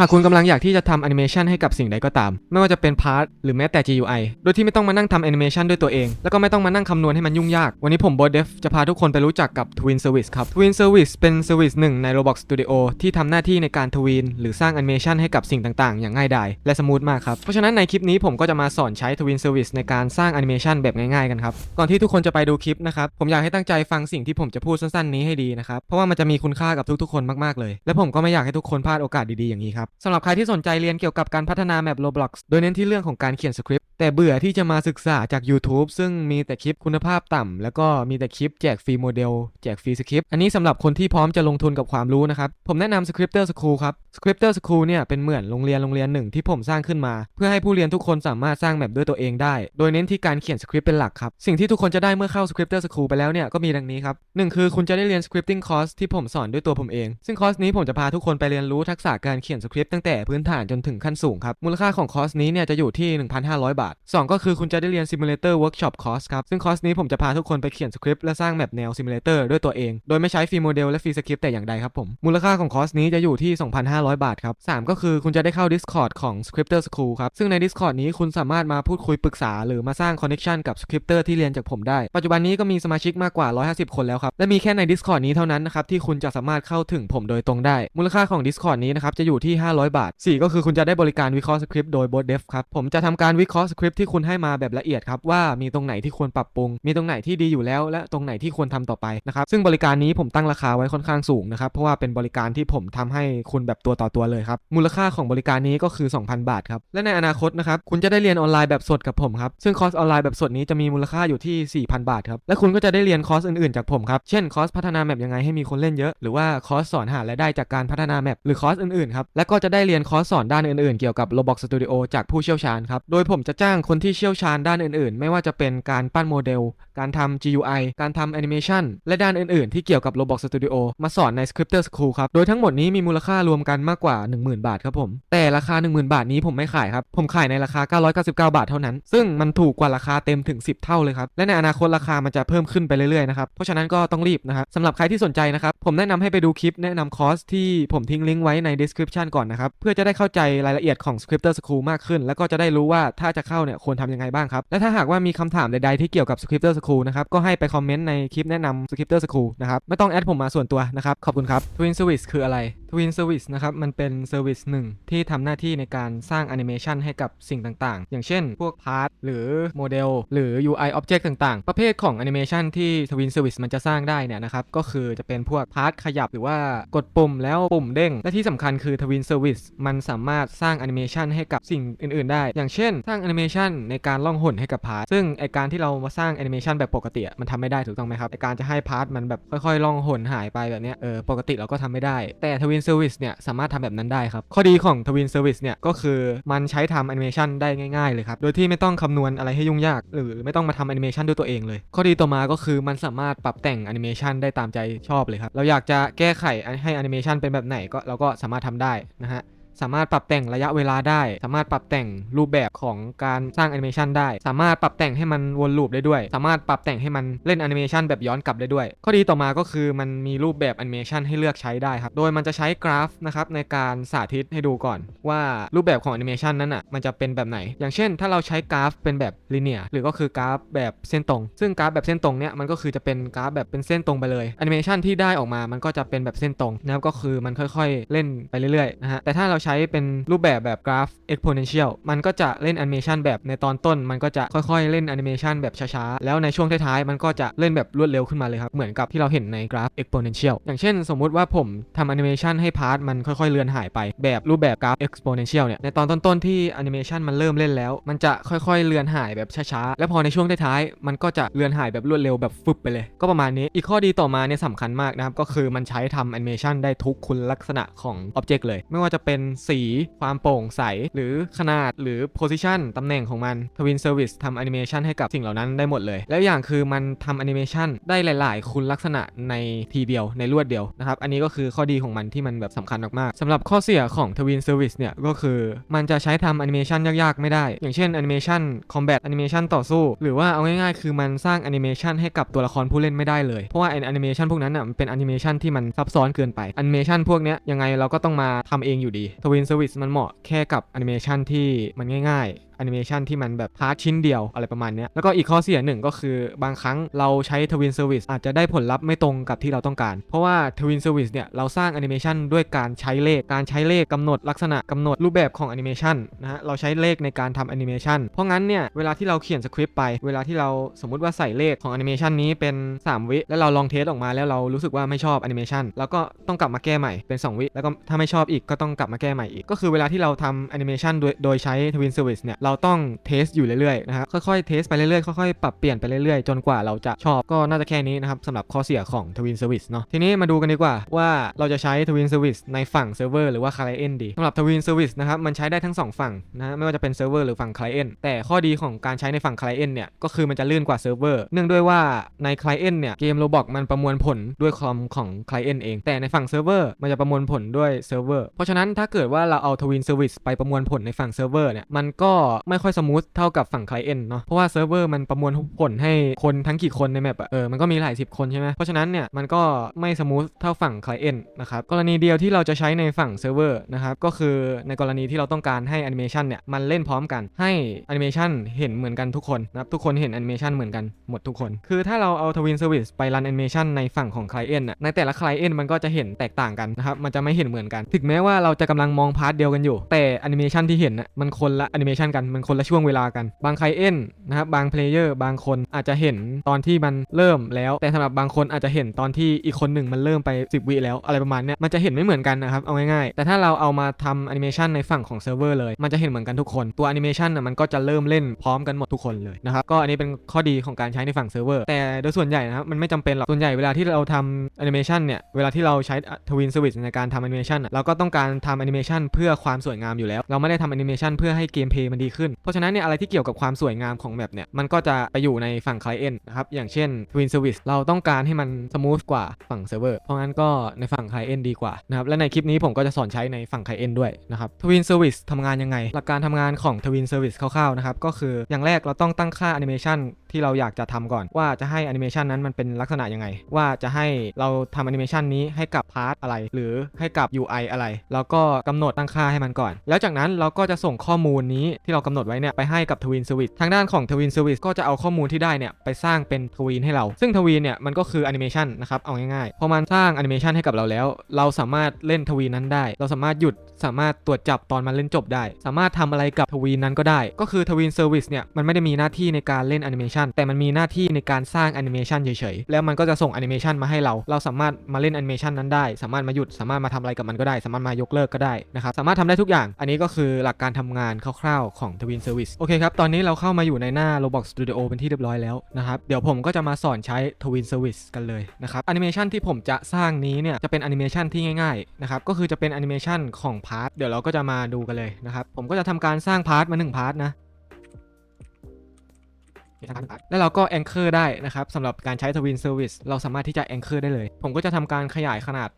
หากคุณกำลังอยากที่จะทำแอนิเมชันให้กับสิ่งใดก็ตาม ไม่ว่าจะเป็นพาร์ทหรือแม้แต่ GUI โดยที่ไม่ต้องมานั่งทำแอนิเมชันด้วยตัวเอง แล้วก็ไม่ต้องมานั่งคำนวณให้มันยุ่งยาก วันนี้ผมโบทเดฟจะพาทุกคนไปรู้จักกับ Twin Service ครับ Twin Service เป็น Service หนึ่งใน Roblox Studio ที่ทำหน้าที่ในการทวีนหรือสร้างแอนิเมชันให้กับสิ่งต่างๆ อย่างง่ายดายและสมูทมากครับเพราะฉะนั้นในคลิปนี้ผมก็จะมาสอนใช้ Twin Service ในการสร้างแอนิเมชันแบบง่ายๆกันครับก่อนที่ทุกคนจะไปดูคลิปนะครับผมอยากให้ตั้งใจฟังสิ่งที่ผมจะพูดสั้นๆ นี้ให้ดีนะครับเพราะว่ามันจะมีคุณค่ากับทุกๆคนมากๆเลย และผมก็ไม่อยากให้ทุกคนพลาดโอกาสดีๆอย่างนี้ครับสำหรับใครที่สนใจเรียนเกี่ยวกับการพัฒนาแมป Roblox โดยเน้นที่เรื่องของการเขียนสคริปต์แต่เบื่อที่จะมาศึกษาจาก YouTube ซึ่งมีแต่คลิปคุณภาพต่ำแล้วก็มีแต่คลิปแจกฟรีโมเดล แจกฟรีสคริปต์อันนี้สำหรับคนที่พร้อมจะลงทุนกับความรู้นะครับ ผมแนะนำ Scripter School ครับ Scripter School เนี่ยเป็นเหมือนโรงเรียนโรงเรียนหนึ่งที่ผมสร้างขึ้นมา เพื่อให้ผู้เรียนทุกคนสามารถสร้างแมปด้วยตัวเองได้ โดยเน้นที่การเขียนสคริปต์เป็นหลักครับ สิ่งที่ทุกคนจะได้เมื่อเข้า Scripter School ไปแล้วเนี่ยก็มีดังนี้ครับหนึ่งคือคุณจะได้เรียน scripting course ที่ผมสอนด้วยตัวผมเอง ซึ่งคอร์สนี้ผมจะพาทุกคนไปเรียนรู้ทักษะการเขียนสคริปต์ตั้งแต่พื้นฐานจนถึงขั้นสูงครับ มูลค่าของคอร์สนี้เนี่ยจะอยู่ที่ 1,500 บาท 2 ก็คือคุณจะได้เรียน Simulator Workshop Course ครับ ซึ่งคอร์สนี้ผมจะพาทุกคนไปเขียนสคริปต์และสร้างแมปแนว Simulator ด้วยตัวเอง โดยไม่ใช้ฟรีโมเดลและฟรีสคริปต์แต่อย่างใดครับผม มูลค่าของคอร์สนี้จะอยู่ที่ 2,500 บาทครับ 3 ก็คือคุณจะได้เข้า Discord ของ Scripter School ครับ ซึ่งใน Discord นี้คุณสามารถมาพูดคุยปรึกษา หรือมาสร้างคอนเน c t ชันกับ Scripter ที่เรียนจากผมได้ ปัจจุบันนี้ก็มีสมาชิกมากกว่า 150 คนแล้วครับ และมีแค่ใน Discord นี้เท่านั้นนะครับที่คุณจะสามารถเข้าถึงผมโดยตรงได้ มูลค่าของ Discord นี้นะครับจะอยู่ที่500 บาท 4 ก็คือคุณจะได้บริการวิเคราะห์สคริปต์โดย b o t Dev ครับ ผมจะทำการวิเคราะห์สคริปต์ที่คุณให้มาแบบละเอียดครับว่ามีตรงไหนที่ควรปรับปรุง มีตรงไหนที่ดีอยู่แล้ว และตรงไหนที่ควรทำต่อไปนะครับซึ่งบริการนี้ผมตั้งราคาไว้ค่อนข้างสูงนะครับเพราะว่าเป็นบริการที่ผมทำให้คุณแบบตัวต่อตัวเลยครับมูลค่าของบริการนี้ก็คือ 2,000 บาทครับและในอนาคตนะครับคุณจะได้เรียนออนไลน์แบบสดกับผมครับซึ่งคอร์สออนไลน์แบบสดนี้จะมีมูลค่าอยู่ที่ 4,000 บาทครับและคุณก็จะได้เรียนคอร์สอื่นๆจากผมครับเช่นคอร์สพัฒนาแมปยังไงให้มีคนเล่นเยอะหรือว่าคอร์สสอนหารายได้จากการพัฒนาแมปหรือคอร์สอื่นๆครับและก็จะได้เรียนคอร์สสอนด้านอื่นๆ เกี่ยวกับ Roblox Studio จากผู้เชี่ยวชาญครับ โดยผมจะจ้างคนที่เชี่ยวชาญด้านอื่นๆ ไม่ว่าจะเป็นการปั้นโมเดล การทำ GUI การทำแอนิเมชันและด้านอื่นๆ ที่เกี่ยวกับ Roblox Studio มาสอนใน Scripter School ครับ โดยทั้งหมดนี้มีมูลค่ารวมกันมากกว่า 10,000 บาทครับผม แต่ราคา 10,000 บาทนี้ผมไม่ขายครับ ผมขายในราคา 999 บาทเท่านั้น ซึ่งมันถูกกว่าราคาเต็มถึง 10 เท่าเลยครับ และในอนาคตราคามันจะเพิ่มขึ้นไปเรื่อยๆ นะครับ เพราะฉะนั้นก็ต้องรีบนะครับสำหรับใครที่สนใจนะครับ ผมแนะนำให้ไปดูคลิปแนะนำคอร์สที่ผมทิ้งลิงก์ไว้ใน description ก่อนนะครับ เพื่อจะได้เข้าใจรายละเอียดของ Scripter School มากขึ้น แล้วก็จะได้รู้ว่าถ้าจะเข้าเนี่ยควรทำยังไงบ้างครับ และถ้าหากว่ามีคำถามใดๆที่เกี่ยวกับ Scripter School นะครับก็ให้ไปคอมเมนต์ในคลิปแนะนำ Scripter School นะครับไม่ต้องแอดผมมาส่วนตัวนะครับขอบคุณครับ Twin Service คืออะไร Twin Service นะครับ มันเป็น Service หนึ่งที่ทำหน้าที่ในการสร้างแอนิเมชันให้กับสิ่งต่างๆ อย่างเช่น พวกพาร์ทหรือโมเดลหรือ UI Object ต่างๆ ประเภทของแอนิเมชันที่ Twin Service มันจะสร้างได้เนี่ยนะครับ ก็คือจะเป็นพวกพาร์ทขยับหรือว่ากดปุ่มแล้วปุ่มเด้ง และที่สำคัญคือ Twin Service มันสามารถสร้างแอนิเมชันให้กับสิ่งอื่น ๆ ได้ อย่างเช่น สร้างแอนิเมชันในการล่องหนให้กับพาร์ทซึ่งไอการที่เรามาสร้างแอนิเมชันแบบปกติมันทำไม่ได้ถูกต้องไหมครับไอการจะให้พาร์ทมันแบบค่อยๆล่องหนหายไปแบบเนี้ยเออปกติเราก็ทำไม่ได้แต่ Twin Service เนี่ยสามารถทำแบบนั้นได้ครับ ข้อดีของ Twin Service เนี่ยก็คือมันใช้ทำแอนิเมชันได้ง่ายๆเลยครับ โดยที่ไม่ต้องคำนวณอะไรให้ยุ่งยาก หรือไม่ต้องมาทำแอนิเมชันด้วยตัวเองเลย ข้อดีต่อมาก็คือมันสามารถปรับแต่งแอนิเมชันได้ตามใจชอบเลยครับ เราอยากจะแก้ไขให้แอนิเมชันเป็นแบบไหนก็เราก็สามารถทำได้นะฮะ สามารถปรับแต่งระยะเวลาได้ สามารถปรับแต่งรูปแบบของการสร้างแอนิเมชันได้ สามารถปรับแต่งให้มันวนลูปได้ด้วย สามารถปรับแต่งให้มันเล่นแอนิเมชันแบบย้อนกลับได้ด้วย ข้อดีต่อมาก็คือมันมีรูปแบบแอนิเมชันให้เลือกใช้ได้ครับ โดยมันจะใช้กราฟนะครับในการสาธิตให้ดูก่อน ว่ารูปแบบของแอนิเมชันนั้นอะมันจะเป็นแบบไหน อย่างเช่น ถ้าเราใช้กราฟเป็นแบบลีเนียหรือก็คือกราฟแบบเส้นตรง ซึ่งกราฟแบบเส้นตรงเนี้ยมันก็คือจะเป็นกราฟแบบเป็นเส้นตรงไปเลยแอนิเมชันที่ได้ออกมามันก็จะเป็นแบบเส้นตรงนะครับก็คือมันค่อย ๆ เล่นไปเรื่อยๆนะฮะแต่ถ้าเราใช้เป็นรูปแบบแบบกราฟ exponential มันก็จะเล่นแอนิเมชันแบบในตอนต้น มันก็จะค่อยๆ เล่นแอนิเมชันแบบช้าๆ แล้วในช่วงท้ายๆ มันก็จะเล่นแบบรวดเร็วขึ้นมาเลยครับ เหมือนกับที่เราเห็นในกราฟ exponential อย่างเช่น สมมุติว่าผมทำแอนิเมชันให้พาร์ทมันค่อยๆ เลือนหายไป แบบรูปแบบกราฟ exponential เนี่ย ในตอนต้นๆ ที่แอนิเมชันมันเริ่มเล่นแล้ว มันจะค่อยๆ เลือนหายแบบช้าๆ แล้วพอในช่วงท้ายๆ มันก็จะเลือนหายแบบรวดเร็วแบบฟึบไปเลย ก็ประมาณนี้ อีกข้อดีต่อมาเนี่ยสำคัญมากนะครับ ก็คือมันใช้ทำแอนิเมชันได้ทุกคุณลักษณะของ Object เลย ไม่ว่าจะเป็นสี ความโปร่งใส หรือขนาดหรือ position ตำแหน่งของมัน Twin Service ทำแอนิเมชันให้กับสิ่งเหล่านั้นได้หมดเลย แล้วอย่างคือมันทำแอนิเมชันได้หลาย ๆ คุณลักษณะในทีเดียวในรวดเดียวนะครับ อันนี้ก็คือข้อดีของมันที่มันแบบสำคัญมากๆสำหรับข้อเสียของ Twin Service เนี่ยก็คือมันจะใช้ทำแอนิเมชันยาก ๆ ไม่ได้ อย่างเช่นแอนิเมชันคอมแบทแอนิเมชันต่อสู้ หรือว่าเอาง่าย ๆ คือมันสร้างแอนิเมชันให้กับตัวละครผู้เล่นไม่ได้เลย เพราะว่าแอนิเมชันพวกนั้นอะมันเป็นแอนิเมชันที่มันซับซ้อนเกินไปแอนิเมชันพวกเนี้ยยังไงเราก็ต้องมาทำเองอยู่ดีทวินเซอร์วิสมันเหมาะแค่กับแอนิเมชันที่มันง่าย แอนิเมชันที่มันแบบพาร์ทชิ้นเดียวอะไรประมาณนี้แล้วก็อีกข้อเสียหนึ่งก็คือบางครั้งเราใช้ Twin Service อาจจะได้ผลลัพธ์ไม่ตรงกับที่เราต้องการ เพราะว่า Twin Service เนี่ยเราสร้างแอนิเมชันด้วยการใช้เลขการใช้เลขกำหนดลักษณะกำหนดรูปแบบของแอนิเมชันนะฮะเราใช้เลขในการทำแอนิเมชันเพราะงั้นเนี่ยเวลาที่เราเขียนสคริปต์ไปเวลาที่เราสมมุติว่าใส่เลขของแอนิเมชันนี้เป็น 3 วิแล้วเราลองเทสออกมาแล้วเรารู้สึกว่าไม่ชอบแอนิเมชันแล้วก็ต้องกลับมาแก้ใหม่เป็น 2 วิ แล้วก็ถ้าไม่ชอบอีกก็ต้องกลับมาแก้ใหม่อีกก็คือเวลาที่เราทำแอนิเมชันโดยโดยใช้ Twin Service เนี่ยเราต้องเทสอยู่เรื่อยๆนะครับค่อยๆเทสไปเรื่อยๆค่อยๆปรับเปลี่ยนไปเรื่อยๆ จนกว่าเราจะชอบก็น่าจะแค่นี้นะครับสำหรับข้อเสียของ Twin Service เนาะทีนี้มาดูกันดีกว่าว่าเราจะใช้ Twin Service ในฝั่งเซิร์ฟเวอร์หรือว่า Client ดีสำหรับ Twin Service นะครับมันใช้ได้ทั้งสองฝั่งนะไม่ว่าจะเป็นเซิร์ฟเวอร์หรือฝั่ง Client แต่ข้อดีของการใช้ในฝั่ง Client เนี่ยก็คือมันจะลื่นกว่าเซิร์ฟเวอร์เนื่องด้วยว่าใน Client เนี่ยเกม Roblox มันประมวลผลด้วยคอมของ Client เอง แต่ในฝั่งเซิร์ฟเวอร์มันจะประมวลผลด้วยเซิร์ฟเวอร์เพราะฉะนั้นถ้าเกิดว่าเราเอา Twin Service ไปประมวลผลในฝั่งเซิร์ฟเวอร์เนี่ยมันก็ไม่ค่อยสมูทเท่ากับฝั่ง Client เนาะเพราะว่าเซิร์ฟเวอร์มันประมวลผลให้คนทั้งกี่คนในแมปอะเออมันก็มีหลายสิบคนใช่ไหมเพราะฉะนั้นเนี่ยมันก็ไม่สมูทเท่าฝั่ง Client นะครับกรณีเดียวที่เราจะใช้ในฝั่งเซิร์ฟเวอร์นะครับก็คือในกรณีที่เราต้องการให้แอนิเมชันเนี่ยมันเล่นพร้อมกันให้แอนิเมชันเห็นเหมือนกันทุกคนนะครับทุกคนเห็นแอนิเมชันเหมือนกันหมดทุกคน คือถ้าเราเอา Twin Service ไปรันแอนิเมชันในฝั่งของ Client น่ะในแต่ละ Client มันก็จะเห็นแตกต่างกันนะครับมันจะไม่เห็นเหมือนกัน ถึงแม้ว่าเราจะกำลังมองพาร์ทเดียวกันอยู่ แต่แอนิเมชันที่เห็นน่ะมันคนละแอนิเมชันกันมันคนละช่วงเวลากัน บาง Client นะครับบาง Player บางคนอาจจะเห็นตอนที่มันเริ่มแล้ว แต่สำหรับบางคนอาจจะเห็นตอนที่อีกคนหนึ่งมันเริ่มไป 10 วิแล้วอะไรประมาณเนี้ยมันจะเห็นไม่เหมือนกันนะครับเอาง่ายๆ แต่ถ้าเราเอามาทำแอนิเมชันในฝั่งของเซิร์ฟเวอร์เลย มันจะเห็นเหมือนกันทุกคน ตัวแอนิเมชันน่ะมันก็จะเริ่มเล่นพร้อมกันหมดทุกคนเลยนะครับก็อันนี้เป็นข้อดีของการใช้ในฝั่งเซิร์ฟเวอร์แต่โดยส่วนใหญ่นะครับมันไม่จำเป็นหรอกส่วนใหญ่เวลาที่เราทำแอนิเมชันเนี่ยเวลาที่เราใช้ Twin Service ในการทำแอนิเมชันเราก็ต้องการทำแอนิเมชันเพื่อความสวยงามอยู่แล้ว เราไม่ได้ทำแอนิเมชันเพื่อให้เกมเพลย์มันดีขึ้น เพราะฉะนั้นเนี่ยอะไรที่เกี่ยวกับความสวยงามของแมปเนี่ยมันก็จะไปอยู่ในฝั่ง Client นะครับอย่างเช่น Twin Service เราต้องการให้มันสมูทกว่าฝั่งเซิร์ฟเวอร์เพราะงั้นก็ในฝั่ง Client ดีกว่านะครับและในคลิปนี้ผมก็จะสอนใช้ในฝั่ง Client ด้วยนะครับ Twin Service ทำงานยังไง หลักการทำงานของ Twin Service คร่าวๆนะครับก็คืออย่างแรกเราต้องตั้งค่าแอนิเมชันที่เราอยากจะทำก่อน ว่าจะให้แอนิเมชันนั้นมันเป็นลักษณะยังไง ว่าจะให้เราทำแอนิเมชันนี้ให้กับพาร์ทอะไร หรือให้กับ UI อะไร แล้วก็กำหนดตั้งค่าให้มันก่อน แล้วจากนั้นเราก็จะส่งข้อมูลนี้ที่เรากำหนดไว้เนี่ยไปให้กับ Twin Service ทางด้านของ Twin Service ก็จะเอาข้อมูลที่ได้เนี่ยไปสร้างเป็นทวีนให้เรา ซึ่งทวีนเนี่ยมันก็คือแอนิเมชันนะครับเอาง่ายๆพอมันสร้างแอนิเมชันให้กับเราแล้ว เราสามารถเล่นทวีนนั้นได้ เราสามารถหยุดสามารถตรวจจับตอนมันเล่นจบได้ สามารถทำอะไรกับทวีนนั้นก็ได้ ก็คือทวีนเซอร์วิสเนี่ยมันไม่ได้มีหน้าที่ในการเล่นแอนิเมชันแต่มันมีหน้าที่ในการสร้างแอนิเมชันเฉยๆ แล้วมันก็จะส่งแอนิเมชันมาให้เรา เราสามารถมาเล่นแอนิเมชันนั้นได้ สามารถมาหยุด สามารถมาทำอะไรกับมันก็ได้ สามารถมายกเลิกก็ได้นะครับ สามารถทำได้ทุกอย่าง อันนี้ก็คือหลักการทำงานคร่าวๆของ Twin Service โอเคครับ ตอนนี้เราเข้ามาอยู่ในหน้า Roblox Studio เป็นที่เรียบร้อยแล้วนะครับ เดี๋ยวผมก็จะมาสอนใช้ Twin Service กันเลยนะครับ แอนิเมชันที่ผมจะสร้างนี้เนี่ย จะเป็นแอนิเมชันที่ง่ายๆ นะครับ ก็คือจะเป็นแอนิเมชันของพาร์ท เดี๋ยวเราก็จะมาดูกันเลยนะครับ ผมก็จะทำการสร้างพาร์ทมา1พาร์ทนะ แล้วเราก็แองเกอร์ได้นะครับสำหรับการใช้ทวินเซอร์วิสเราสามารถที่จะแองเกอร์ได้เลย ผมก็จะทำการขยายขนาด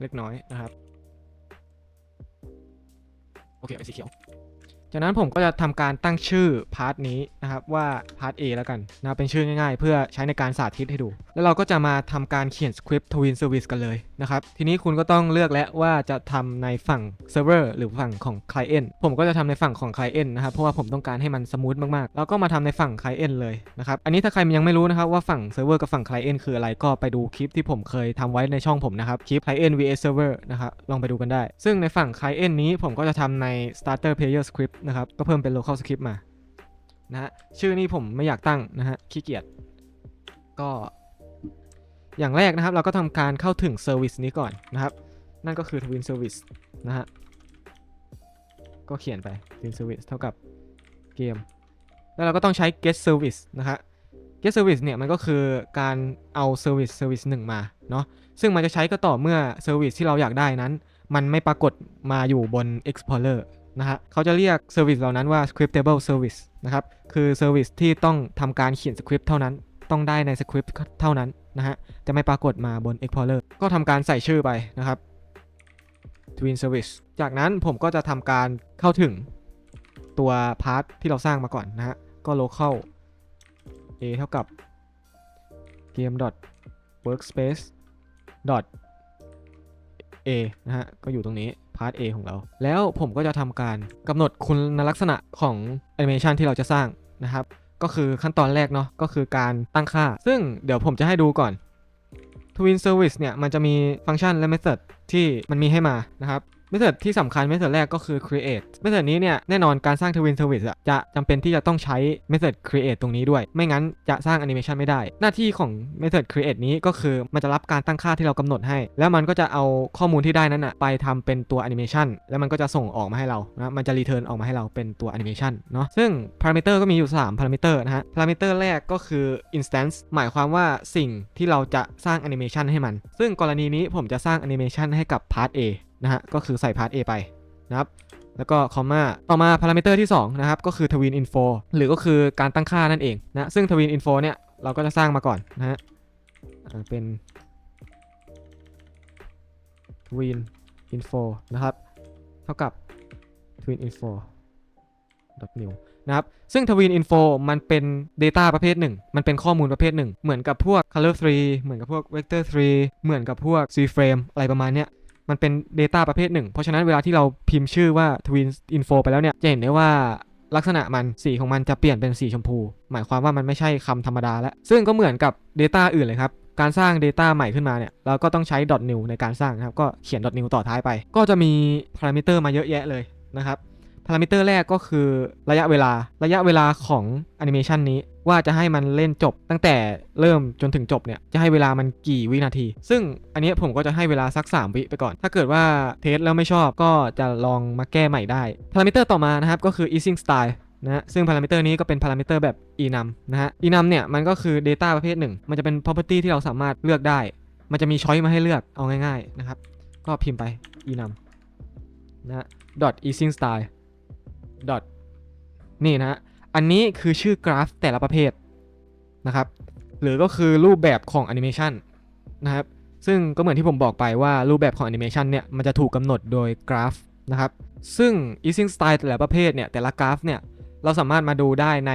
เล็กน้อยนะครับ โอเคเอสีเขียว จากนั้นผมก็จะทำการตั้งชื่อพาร์ทนี้นะครับว่าพาร์ท A แล้วกันนะเป็นชื่อง่ายๆ เพื่อใช้ในการสาธิตให้ดู แล้วเราก็จะมาทำการเขียนสคริปต์ Twin Service กันเลยนะครับ ทีนี้คุณก็ต้องเลือกแล้วว่าจะทำในฝั่งเซิร์ฟเวอร์หรือฝั่งของ Client ผมก็จะทำในฝั่งของ Client นะครับ เพราะว่าผมต้องการให้มันสมูทมากๆ แล้วก็มาทำในฝั่ง Client เลยนะครับ อันนี้ถ้าใครยังไม่รู้นะครับว่าฝั่งเซิร์ฟเวอร์กับฝั่ง Client คืออะไรก็ไปดูคลิปที่ผมเคยทำไว้ในช่องผมนะครับคลิป Client vs Server นะครับลองไปดูกันได้ ซึ่งในฝั่ง Client นี้ผมก็จะทำใน Starter Player Script นะครับ ก็เพิ่มเป็น local script มา นะฮะ ชื่อนี้ผมไม่อยากตั้งนะฮะ ขี้เกียจ ก็ อย่างแรกนะครับ เราก็ทำการเข้าถึง Service นี้ก่อนนะครับ นั่นก็คือ Twin Service นะฮะ ก็เขียนไป Twin Service เท่ากับเกม แล้วเราก็ต้องใช้ get service นะฮะ get service เนี่ยมันก็คือการเอา service service หนึ่งมา เนาะ ซึ่งมันจะใช้ก็ต่อเมื่อ service ที่เราอยากได้นั้น มันไม่ปรากฏมาอยู่บน explorer นะฮะเขาจะเรียก service เหล่านั้นว่า scriptable service นะครับ คือ service ที่ต้องทำการเขียน script เท่านั้น ต้องได้ใน script เท่านั้นนะฮะ จะไม่ปรากฏมาบน explorer ก็ทำการใส่ชื่อไปนะครับ Twin Service จากนั้นผมก็จะทำการเข้าถึงตัวพาร์ทที่เราสร้างมาก่อนนะฮะ ก็ local a เท่ากับ game workspace a นะฮะ ก็อยู่ตรงนี้ พาร์ท A ของเรา แล้วผมก็จะทำการกำหนดคุณลักษณะของแอนิเมชันที่เราจะสร้างนะครับ ก็คือขั้นตอนแรกเนาะก็คือการตั้งค่า ซึ่งเดี๋ยวผมจะให้ดูก่อน Twin Service เนี่ยมันจะมีฟังก์ชันและ method ที่มันมีให้มานะครับ method ที่สำคัญ method แรกก็คือ create method นี้เนี่ยแน่นอนการสร้าง Twin Service อะจะจำเป็นที่จะต้องใช้ method create ตรงนี้ด้วย ไม่งั้นจะสร้าง animation ไม่ได้ หน้าที่ของ method create นี้ก็คือมันจะรับการตั้งค่าที่เรากำหนดให้ แล้วมันก็จะเอาข้อมูลที่ได้นั้นอะไปทำเป็นตัว animation แล้วมันก็จะส่งออกมาให้เรานะมันจะ return ออกมาให้เราเป็นตัว animation เนาะซึ่ง parameter ก็มีอยู่3 parameter นะฮะ parameter แรกก็คือ instance หมายความว่าสิ่งที่เราจะสร้าง animation ให้มัน ซึ่งกรณีนี้ผมจะสร้าง animation ให้กับ part A นะฮะก็คือใส่ part A ไปนะครับแล้วก็คอมมาต่อมาพารามิเตอร์ที่2นะครับก็คือ twin info หรือก็คือการตั้งค่านั่นเองนะซึ่ง twin info เนี่ยเราก็จะสร้างมาก่อนนะฮะเป็น twin info นะครับเท่ากับ twin info new นะครับซึ่ง twin info มันเป็น data ประเภทหนึ่ง มันเป็นข้อมูลประเภทหนึ่ง เหมือนกับพวก color tree เหมือนกับพวก vector tree เหมือนกับพวก c frame อะไรประมาณเนี้ย มันเป็น Data ประเภทหนึ่ง เพราะฉะนั้นเวลาที่เราพิมพ์ชื่อว่า Twin Info ไปแล้วเนี่ย จะเห็นได้ว่าลักษณะมันสีของมันจะเปลี่ยนเป็นสีชมพู หมายความว่ามันไม่ใช่คำธรรมดาแล้ว ซึ่งก็เหมือนกับ Data อื่นเลยครับ การสร้าง Data ใหม่ขึ้นมาเนี่ย เราก็ต้องใช้ .new ในการสร้างนะครับ ก็เขียน .new ต่อท้ายไป ก็จะมีพารามิเตอร์มาเยอะแยะเลยนะครับ พารามิเตอร์แรกก็คือระยะเวลา ระยะเวลาของแอนิเมชันนี้ว่าจะให้มันเล่นจบตั้งแต่เริ่มจนถึงจบเนี่ย จะให้เวลามันกี่วินาที ซึ่งอันนี้ผมก็จะให้เวลาสัก 3 วิไปก่อน ถ้าเกิดว่าเทสแล้วไม่ชอบก็จะลองมาแก้ใหม่ได้พารามิเตอร์ต่อมานะครับก็คือ easing style นะฮะซึ่งพารามิเตอร์นี้ก็เป็นพารามิเตอร์แบบ enum นะฮะ enum เนี่ยมันก็คือ data ประเภทหนึ่ง มันจะเป็น property ที่เราสามารถเลือกได้ มันจะมีช้อยมาให้เลือกเอาง่ายๆนะครับก็พิมพ์ไป enum นะ dot easing style dot นี่นะฮะอันนี้คือชื่อกราฟแต่ละประเภทนะครับ หรือก็คือรูปแบบของแอนิเมชันนะครับ ซึ่งก็เหมือนที่ผมบอกไปว่ารูปแบบของแอนิเมชันเนี่ยมันจะถูกกำหนดโดยกราฟนะครับ ซึ่ง easing style แต่ละประเภทเนี่ยแต่ละกราฟเนี่ยเราสามารถมาดูได้ใน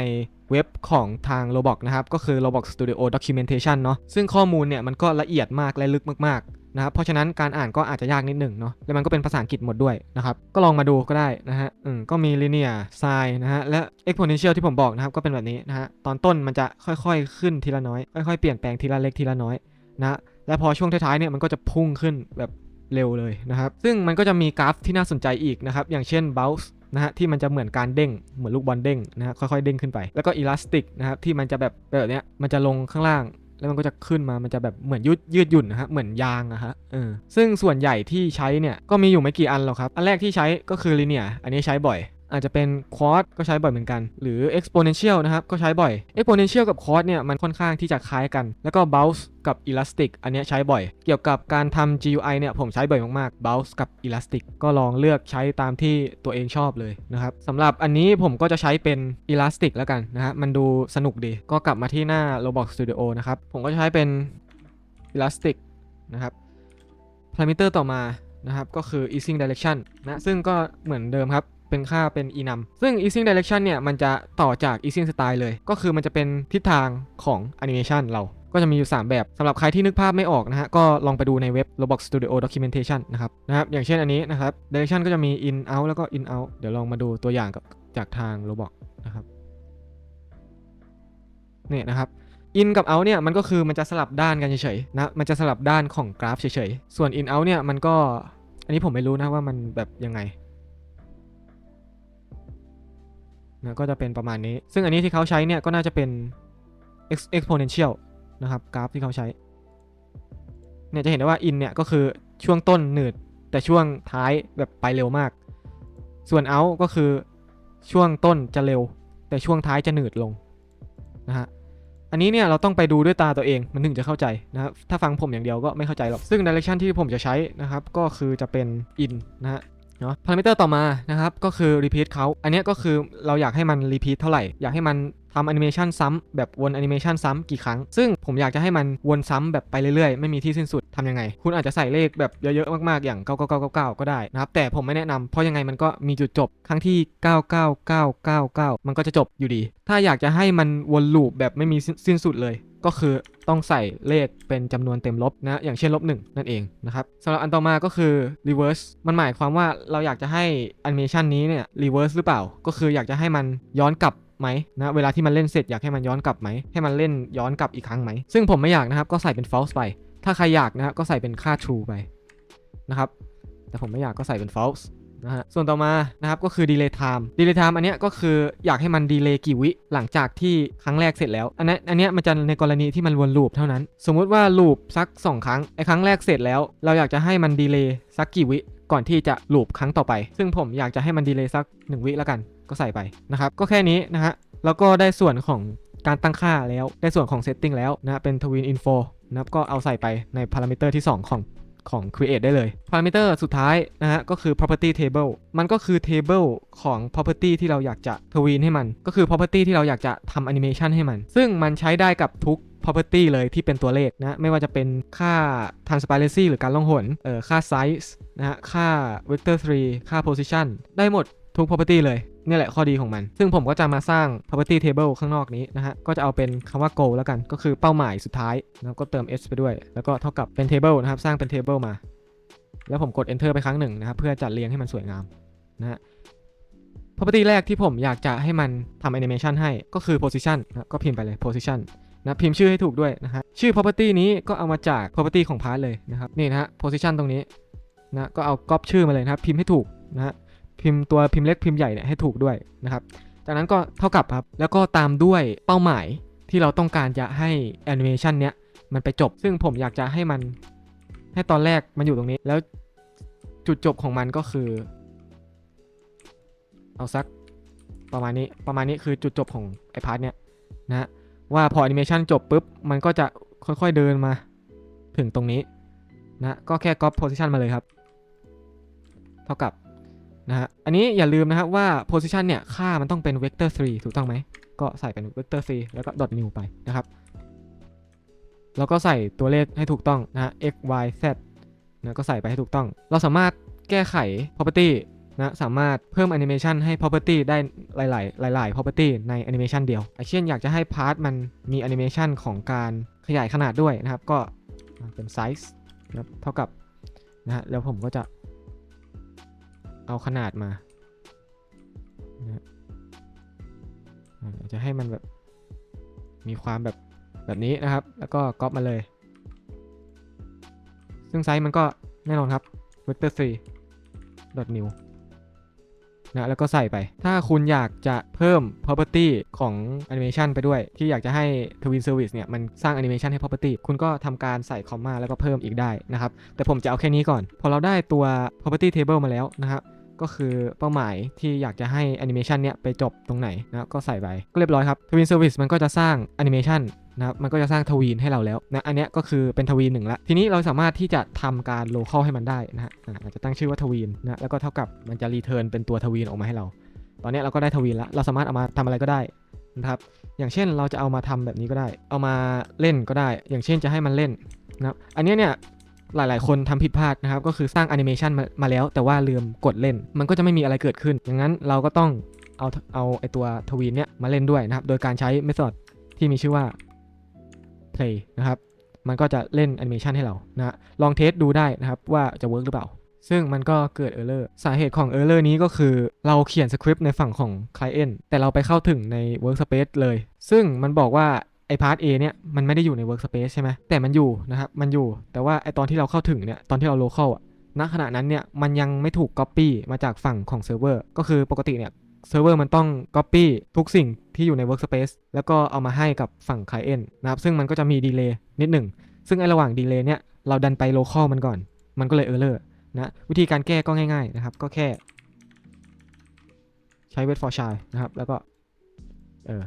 เว็บของทาง Roblox นะครับ ก็คือ Roblox Studio Documentation เนาะซึ่งข้อมูลเนี่ยมันก็ละเอียดมากและลึกมากๆ นะครับเพราะฉะนั้นการอ่านก็อาจจะยากนิดหนึ่งเนาะแล้วมันก็เป็นภาษาอังกฤษหมดด้วยนะครับก็ลองมาดูก็ได้นะฮะอืมก็มี linear sine นะฮะและ exponential ที่ผมบอกนะครับก็เป็นแบบนี้นะฮะตอนต้นมันจะค่อยๆขึ้นทีละน้อยค่อยๆเปลี่ยนแปลงทีละเล็กทีละน้อยนะและพอช่วงท้ายๆเนี่ยมันก็จะพุ่งขึ้นแบบเร็วเลยนะครับซึ่งมันก็จะมีกราฟที่น่าสนใจอีกนะครับอย่างเช่น bounce นะฮะที่มันจะเหมือนการเด้งเหมือนลูกบอลเด้งนะฮะค่อยๆเด้งขึ้นไป แล้วก็ elastic นะครับที่มันจะแบบแบบเนี้ยมันจะลงข้างล่าง แล้วมันก็จะขึ้นมามันจะแบบเหมือนยืดยืดหยุ่นนะฮะเหมือนยางอะฮะเออซึ่งส่วนใหญ่ที่ใช้เนี่ยก็มีอยู่ไม่กี่อันหรอกครับอันแรกที่ใช้ก็คือลิเนียอันนี้ใช้บ่อย อาจจะเป็น quad ก็ใช้บ่อยเหมือนกัน หรือ exponential นะครับก็ใช้บ่อย exponential กับ quad เนี่ยมันค่อนข้างที่จะคล้ายกัน แล้วก็ bounce กับ elastic อันนี้ใช้บ่อย เกี่ยวกับการทำ GUI เนี่ยผมใช้บ่อยมากๆ bounce กับ elastic ก็ลองเลือกใช้ตามที่ตัวเองชอบเลยนะครับสำหรับอันนี้ผมก็จะใช้เป็น elastic แล้วกันนะฮะมันดูสนุกดี ก็กลับมาที่หน้า Roblox Studio นะครับผมก็จะใช้เป็น elastic นะครับ parameter ต่อมานะครับก็คือ easing direction นะซึ่งก็เหมือนเดิมครับ เป็นค่าเป็น enum ซึ่ง easing direction เนี่ยมันจะต่อจาก easing style เลย ก็คือมันจะเป็นทิศทางของ animation เราก็จะมีอยู่ 3 แบบสำหรับใครที่นึกภาพไม่ออกนะฮะ ก็ลองไปดูในเว็บ Roblox Studio Documentation นะครับนะครับ อย่างเช่นอันนี้นะครับ direction ก็จะมี in out แล้วก็ in out เดี๋ยวลองมาดูตัวอย่างกับจากทาง Roblox นะครับเนี่ยนะครับ in กับ out เนี่ยมันก็คือมันจะสลับด้านกันเฉยๆนะมันจะสลับด้านของกราฟเฉยๆ ส่วน in out เนี่ยมันก็อันนี้ผมไม่รู้นะว่ามันแบบยังไง นะก็จะเป็นประมาณนี้ ซึ่งอันนี้ที่เขาใช้เนี่ยก็น่าจะเป็น exponential นะครับกราฟที่เขาใช้เนี่ยจะเห็นได้ว่า in เนี่ยก็คือช่วงต้นหนืด แต่ช่วงท้ายแบบไปเร็วมาก ส่วน out ก็คือช่วงต้นจะเร็ว แต่ช่วงท้ายจะหนืดลงนะฮะอันนี้เนี่ยเราต้องไปดูด้วยตาตัวเองมันถึงจะเข้าใจนะครับถ้าฟังผมอย่างเดียวก็ไม่เข้าใจหรอก ซึ่ง direction ที่ผมจะใช้นะครับก็คือจะเป็น in นะฮะ เนาะพารามิเตอร์ต่อมานะครับก็คือ repeat เขาอันนี้ก็คือเราอยากให้มัน repeat เท่าไหร่ อยากให้มันทำแอนิเมชันซ้ำแบบวนแอนิเมชันซ้ำกี่ครั้ง ซึ่งผมอยากจะให้มันวนซ้ำแบบไปเรื่อยๆ ไม่มีที่สิ้นสุดทำยังไง คุณอาจจะใส่เลขแบบเยอะๆ มากๆ อย่าง 9999 ก็ได้นะครับ แต่ผมไม่แนะนำเพราะยังไงมันก็มีจุดจบ ครั้งที่ 99999 มันก็จะจบอยู่ดี ถ้าอยากจะให้มันวนลูปแบบไม่มีสิ้นสุดเลย ก็คือต้องใส่เลขเป็นจำนวนเต็มลบนะ อย่างเช่นลบหนึ่งนั่นเองนะครับสำหรับอันต่อมาก็คือ reverse มันหมายความว่าเราอยากจะให้แอนิเมชันนี้เนี่ย reverse หรือเปล่า ก็คืออยากจะให้มันย้อนกลับไหมนะเวลาที่มันเล่นเสร็จอยากให้มันย้อนกลับไหม ให้มันเล่นย้อนกลับอีกครั้งไหม ซึ่งผมไม่อยากนะครับก็ใส่เป็น false ไป ถ้าใครอยากนะครับก็ใส่เป็นค่า true ไปนะครับแต่ผมไม่อยากก็ใส่เป็น false นะฮะส่วนต่อมานะครับก็คือ delay time delay time อันเนี้ยก็คืออยากให้มัน delay กี่วิหลังจากที่ครั้งแรกเสร็จแล้ว อันนี้อันเนี้ยมันจะในกรณีที่มันวนลูปเท่านั้น สมมุติว่าลูปสัก 2 ครั้งไอ้ครั้งแรกเสร็จแล้ว เราอยากจะให้มัน delay สักกี่วิก่อนที่จะลูปครั้งต่อไป ซึ่งผมอยากจะให้มัน delay สัก 1 วิแล้วกันก็ใส่ไปนะครับก็แค่นี้นะฮะแล้วก็ได้ส่วนของการตั้งค่าแล้วได้ส่วนของ setting แล้วนะเป็น twin info นะครับก็เอาใส่ไปใน parameter ที่ 2 ของ ของ create ได้เลย parameter สุดท้ายนะฮะก็คือ property table มันก็คือ table ของ property ที่เราอยากจะทวีนให้มัน ก็คือ property ที่เราอยากจะทำ animation ให้มัน ซึ่งมันใช้ได้กับทุก property เลยที่เป็นตัวเลขนะไม่ว่าจะเป็นค่า transparency หรือการล่องหนเอ่อค่า size นะฮะค่า vector 3 ค่า position ได้หมดทุก property เลย นี่แหละข้อดีของมัน ซึ่งผมก็จะมาสร้าง property table ข้างนอกนี้นะฮะ ก็จะเอาเป็นคำว่า goal แล้วกัน ก็คือเป้าหมายสุดท้าย แล้วก็เติม s ไปด้วย แล้วก็เท่ากับเป็น table นะครับ สร้างเป็น table มา แล้วผมกด enter ไปครั้งหนึ่งนะครับ เพื่อจัดเรียงให้มันสวยงามนะฮะ property แรกที่ผมอยากจะให้มันทำ animation ให้ ก็คือ position นะก็พิมพ์ไปเลย position นะพิมพ์ชื่อให้ถูกด้วยนะฮะ ชื่อ property นี้ก็เอามาจาก property ของ part เลยนะครับ นี่นะฮะ position ตรงนี้นะ ก็เอาก๊อปชื่อมาเลยนะครับ พิมพ์ให้ถูกนะฮะ พิมพ์ตัวพิมพ์เล็กพิมพ์ใหญ่เนี่ยให้ถูกด้วยนะครับ จากนั้นก็เท่ากับครับ แล้วก็ตามด้วยเป้าหมายที่เราต้องการจะให้แอนิเมชันเนี้ยมันไปจบ ซึ่งผมอยากจะให้มันให้ตอนแรกมันอยู่ตรงนี้ แล้วจุดจบของมันก็คือ เอาสักประมาณนี้ประมาณนี้คือจุดจบของไอพาร์ทเนี้ยนะว่าพอแอนิเมชันจบปุ๊บ มันก็จะค่อยๆเดินมาถึงตรงนี้นะก็แค่ copy position มาเลยครับ เท่ากับ นะฮะ อันนี้อย่าลืมนะครับว่า position เนี่ย ค่ามันต้องเป็น vector 3 ถูกต้องไหม ก็ใส่เป็น vector 3 แล้วก็ dot new ไปนะครับ แล้วก็ใส่ตัวเลขให้ถูกต้องนะฮะ x y z นะก็ใส่ไปให้ถูกต้อง เราสามารถแก้ไข property นะสามารถเพิ่ม animation ให้ property ได้หลาย ๆ หลาย ๆ property ใน animation เดียวเช่นอยากจะให้ part มันมี animation ของการขยายขนาดด้วยนะครับ ก็เป็น size นะเท่ากับนะฮะแล้วผมก็จะ เอาขนาดมานะจะให้มันแบบมีความแบบแบบนี้นะครับ แล้วก็ก๊อปมาเลย ซึ่งไซส์มันก็แน่นอนครับ vector 3 new นะแล้วก็ใส่ไป ถ้าคุณอยากจะเพิ่ม property ของ animation ไปด้วย ที่อยากจะให้ twin service เนี่ย มันสร้าง animation ให้ property คุณก็ทำการใส่ comma แล้วก็เพิ่มอีกได้นะครับ แต่ผมจะเอาแค่นี้ก่อน พอเราได้ตัว property table มาแล้วนะครับ ก็คือเป้าหมายที่อยากจะให้แอนิเมชันเนี้ยไปจบตรงไหนนะก็ใส่ไปก็เรียบร้อยครับทวินเซอร์วิสมันก็จะสร้างแอนิเมชันนะครับมันก็จะสร้างทวีนให้เราแล้วนะอันนี้ก็คือเป็นทวีนหนึ่งละทีนี้เราสามารถที่จะทำการโลเคอลให้มันได้นะฮะอาจจะตั้งชื่อว่าทวีนนะแล้วก็เท่ากับมันจะรีเทิร์นเป็นตัวทวีนออกมาให้เรา ตอนนี้เราก็ได้ทวีนละเราสามารถเอามาทำอะไรก็ได้นะครับอย่างเช่นเราจะเอามาทำแบบนี้ก็ได้ เอามาเล่นก็ได้ อย่างเช่นจะให้มันเล่นนะอันนี้เนี่ย หลาย ๆ คนทำผิดพลาดนะครับ ก็คือสร้างแอนิเมชันมาแล้ว แต่ว่าลืมกดเล่น มันก็จะไม่มีอะไรเกิดขึ้นอย่างนั้นเราก็ต้องเอาเอาไอตัวทวีนเนี้ยมาเล่นด้วยนะครับ โดยการใช้เมธอดที่มีชื่อว่า play นะครับ มันก็จะเล่นแอนิเมชันให้เรานะฮะลองเทสดูได้นะครับว่าจะเวิร์กหรือเปล่า ซึ่งมันก็เกิด error สาเหตุของ error นี้ก็คือเราเขียนสคริปต์ในฝั่งของ client แต่เราไปเข้าถึงใน workspace เลย ซึ่งมันบอกว่า ไอพาร์ท A เนี่ยมันไม่ได้อยู่ใน workspace ใช่ไหมแต่มันอยู่นะครับมันอยู่แต่ว่าไอตอนที่เราเข้าถึงเนี่ยตอนที่เรา local อะณขณะนั้นเนี่ยมันยังไม่ถูก copy มาจากฝั่งของเซิร์ฟเวอร์ก็คือปกติเนี่ยเซิร์ฟเวอร์มันต้อง copy ทุกสิ่งที่อยู่ใน workspace แล้วก็เอามาให้กับฝั่ง client นะครับ ซึ่งมันก็จะมี delay นิดหนึ่ง ซึ่งไอระหว่าง delay เนี่ย เราดันไป local มันก่อน มันก็เลย error นะ วิธีการแก้ก็ง่ายๆนะครับ ก็แค่ ใช้ wait for child นะครับ แล้วก็ เออ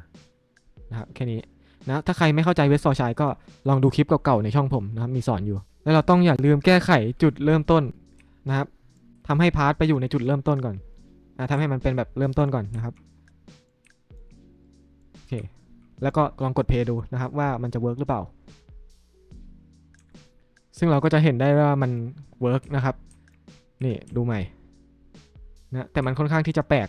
นะครับ แค่นี้ นะถ้าใครไม่เข้าใจเวสซอร์ชายก็ลองดูคลิปเก่าๆในช่องผมนะครับมีสอนอยู่ แล้วเราต้องอย่าลืมแก้ไขจุดเริ่มต้นนะครับทำให้พาร์ทไปอยู่ในจุดเริ่มต้นก่อนนะทำให้มันเป็นแบบเริ่มต้นก่อนนะครับโอเคแล้วก็ลองกดเพย์ดูนะครับว่ามันจะเวิร์กหรือเปล่า ซึ่งเราก็จะเห็นได้ว่ามันเวิร์กนะครับ นี่ดูใหม่นะแต่มันค่อนข้างที่จะแปลก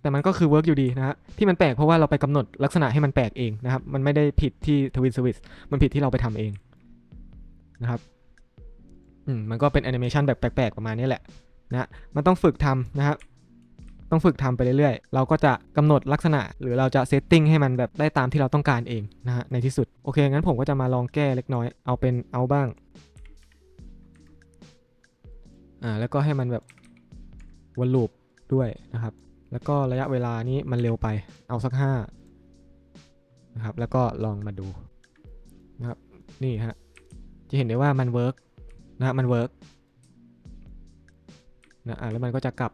แต่มันก็คือเวิร์กอยู่ดีนะฮะที่มันแปลกเพราะว่าเราไปกำหนดลักษณะให้มันแปลกเองนะครับ มันไม่ได้ผิดที่ทวินสวิสมันผิดที่เราไปทำเองนะครับอืมมันก็เป็นแอนิเมชันแบบแปลกๆประมาณนี้แหละนะฮะมันต้องฝึกทำนะครับต้องฝึกทำไปเรื่อยๆ เราก็จะกำหนดลักษณะ หรือเราจะเซตติ้งให้มันแบบได้ตามที่เราต้องการเองนะฮะในที่สุด โอเค งั้นผมก็จะมาลองแก้เล็กน้อย เอาเป็นเอาบ้าง อ่า แล้วก็ให้มันแบบวนลูปด้วยนะครับ แล้วก็ระยะเวลานี้มันเร็วไปเอาสักห้านะครับแล้วก็ลองมาดูนะครับนี่ฮะจะเห็นได้ว่ามันเวิร์กนะฮะมันเวิร์กนะอ่าแล้วมันก็จะกลับ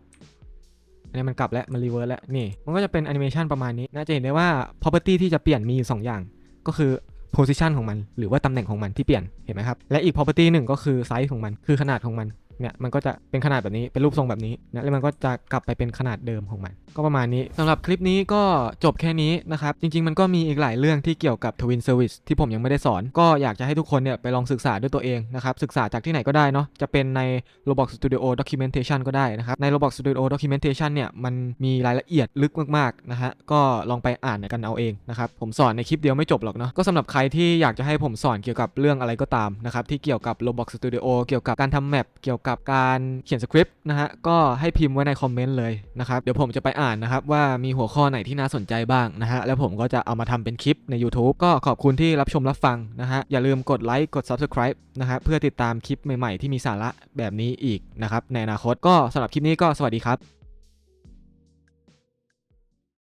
อันนี้มันกลับแล้วมันรีเวิร์สแล้วนี่มันก็จะเป็นแอนิเมชันประมาณนี้นะจะเห็นได้ว่า property ที่จะเปลี่ยนมีอยู่ 2 อย่าง ก็คือ position ของมัน หรือว่าตำแหน่งของมันที่เปลี่ยนเห็นไหมครับและอีก property หนึ่งก็คือ size ของมันคือขนาดของมัน เนี่ยมันก็จะเป็นขนาดแบบนี้เป็นรูปทรงแบบนี้นะแล้วมันก็จะกลับไปเป็นขนาดเดิมของมัน ก็ประมาณนี้สำหรับคลิปนี้ก็จบแค่นี้นะครับ จริง ๆ มันก็มีอีกหลายเรื่องที่เกี่ยวกับ Twin Service ที่ผมยังไม่ได้สอน ก็อยากจะให้ทุกคนเนี่ยไปลองศึกษาด้วยตัวเองนะครับ ศึกษาจากที่ไหนก็ได้เนาะจะเป็นใน Roblox Studio Documentation ก็ได้นะครับใน Roblox Studio Documentation เนี่ยมันมีรายละเอียดลึกมากๆนะฮะก็ลองไปอ่านกันเอาเองนะครับผมสอนในคลิปเดียวไม่จบหรอกเนาะก็สำหรับใครที่อยากจะให้ผมสอนเกี่ยวกับเรื่องอะไรก็ตามนะครับที่เกี่ยวกับ Roblox Studio เกี่ยวกับการทำแมปเกี่ยวกับการเขียนสคริปต์นะฮะก็ให้พิมพ์ไว้ในคอมเมนต์เลยนะครับเดี๋ยวผมจะไปอ่านนะครับว่ามีหัวข้อไหนที่น่าสนใจบ้างนะฮะแล้วผมก็จะเอามาทำเป็นคลิปใน YouTube ก็ขอบคุณที่รับชมรับฟังนะฮะอย่าลืมกดไลค์กด Subscribe นะฮะเพื่อติดตามคลิปใหม่ๆ ที่มีสาระแบบนี้อีกนะครับในอนาคตก็สำหรับคลิปนี้ก็สวัสดีครับ